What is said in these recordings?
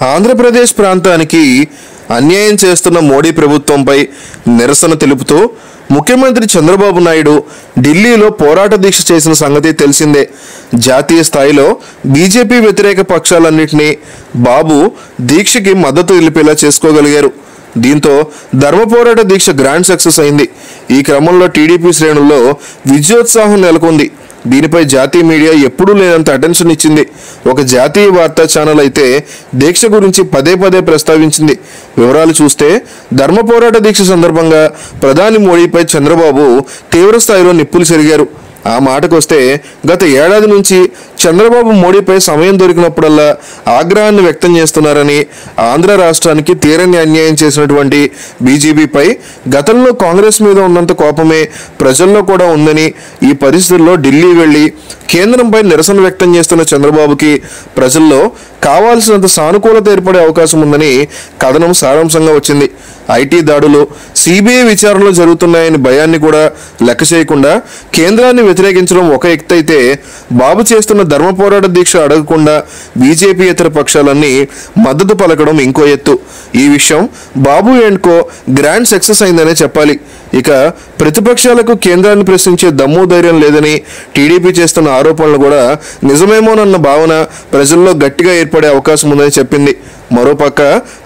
ఆంధ్రప్రదేశ్ ప్రాంతానికి అన్యాయం చేస్తున్న మోడీ ప్రభుత్వంపై నిరసన తెలుపుతూ ముఖ్యమంత్రి చంద్రబాబు నాయుడు ఢిల్లీలో పోరాట దీక్ష చేసిన సంగతి తెలిసిందే. జాతీయ స్థాయిలో బీజేపీ వ్యతిరేక పక్షాలన్నింటినీ బాబు దీక్షకి మద్దతు తెలిపేలా చేసుకోగలిగారు. దీంతో ధర్మ పోరాట దీక్ష గ్రాండ్ సక్సెస్ అయింది. ఈ క్రమంలో టీడీపీ శ్రేణుల్లో విజయోత్సాహం నెలకొంది. దీనిపై జాతీయ మీడియా ఎప్పుడూ లేనంత అటెన్షన్ ఇచ్చింది. ఒక జాతీయ వార్తా ఛానల్ అయితే దీక్ష గురించి పదే పదే ప్రస్తావించింది. వివరాలు చూస్తే ధర్మ పోరాట దీక్ష సందర్భంగా ప్రధాని మోడీపై చంద్రబాబు తీవ్ర స్థాయిలో నిప్పులు చెరిగారు. ఆ మాటకొస్తే గత ఏడాది నుంచి చంద్రబాబు మోడీపై సమయం దొరికినప్పుడల్లా ఆగ్రహాన్ని వ్యక్తం చేస్తున్నారని ఆంధ్ర రాష్ట్రానికి తీరని అన్యాయం చేసినటువంటి బీజేపీపై గతంలో కాంగ్రెస్ మీద ఉన్నంత కోపమే ప్రజల్లో కూడా ఉందని ఈ పరిస్థితుల్లో ఢిల్లీ వెళ్ళి కేంద్రంపై నిరసన వ్యక్తం చేస్తున్న చంద్రబాబుకి ప్రజల్లో కావాల్సినంత సానుకూలత ఏర్పడే అవకాశం ఉందని కథనం సారాంశంగా వచ్చింది. ఐటీ దాడులు సిబిఐ విచారణలు జరుగుతున్నాయని భయాన్ని కూడా లెక్క చేయకుండా కేంద్రాన్ని వ్యతిరేకించడం ఒక ఎత్తు అయితే బాబు చేస్తున్న ధర్మ పోరాట దీక్ష అడగకుండా బీజేపీ ఇతర పక్షాలన్నీ మద్దతు పలకడం ఇంకో ఎత్తు. ఈ విషయం Babu and co grand success అయిందనే చెప్పాలి. ఇక ప్రతిపక్షాలకు కేంద్రాన్ని ప్రశ్నించే దమ్ము ధైర్యం లేదని టీడీపీ చేస్తున్న ఆరోపణలు కూడా నిజమేమోనన్న భావన ప్రజల్లో గట్టిగా ఏర్పడే అవకాశం ఉందని చెప్పింది. మరోపక్క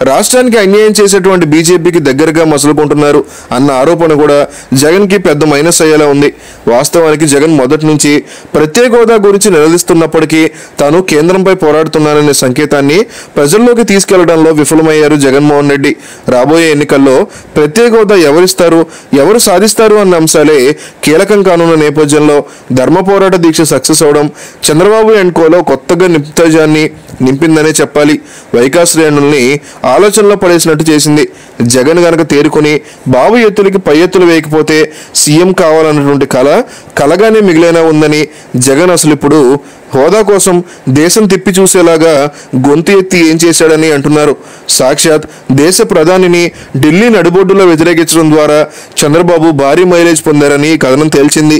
రాష్ట్రానికి అన్యాయం చేసేటువంటి బీజేపీకి దగ్గరగా మసలుకుంటున్నారు అన్న ఆరోపణ కూడా జగన్కి పెద్ద మైనస్ అయ్యేలా ఉంది. వాస్తవానికి జగన్ మొదటి నుంచి ప్రత్యేక హోదా గురించి నిలదీస్తున్నప్పటికీ తాను కేంద్రంపై పోరాడుతున్నాననే సంకేతాన్ని ప్రజల్లోకి తీసుకెళ్ళడంలో విఫలమయ్యారు జగన్మోహన్ రెడ్డి. రాబోయే ఎన్నికల్లో ప్రత్యేక హోదా ఎవరిస్తారు ఎవరు సాధిస్తారు అన్న అంశాలే కీలకం కానున్న నేపథ్యంలో ధర్మ పోరాట దీక్ష సక్సెస్ అవడం చంద్రబాబు అండ్ కోలో కొత్తగా నిప్తజాన్ని నింపిందనే చెప్పాలి. వైకాస్ శ్రేణుల్ని ఆలోచనలో పడేసినట్టు చేసింది. జగన్ గనక తేరుకొని బాబు ఎత్తులకి పై ఎత్తులు వేయకపోతే సీఎం కావాలన్నటువంటి కళ కలగానే మిగిలేనా ఉందని జగన్ అసలు ఇప్పుడు హోదా కోసం దేశం తిప్పి చూసేలాగా గొంతు ఎత్తి ఏం చేశాడని అంటున్నారు. సాక్షాత్ దేశ ప్రధానిని ఢిల్లీ నడిబొడ్డులో వ్యతిరేకించడం ద్వారా చంద్రబాబు భారీ మైలేజ్ పొందారని కథనం తేల్చింది.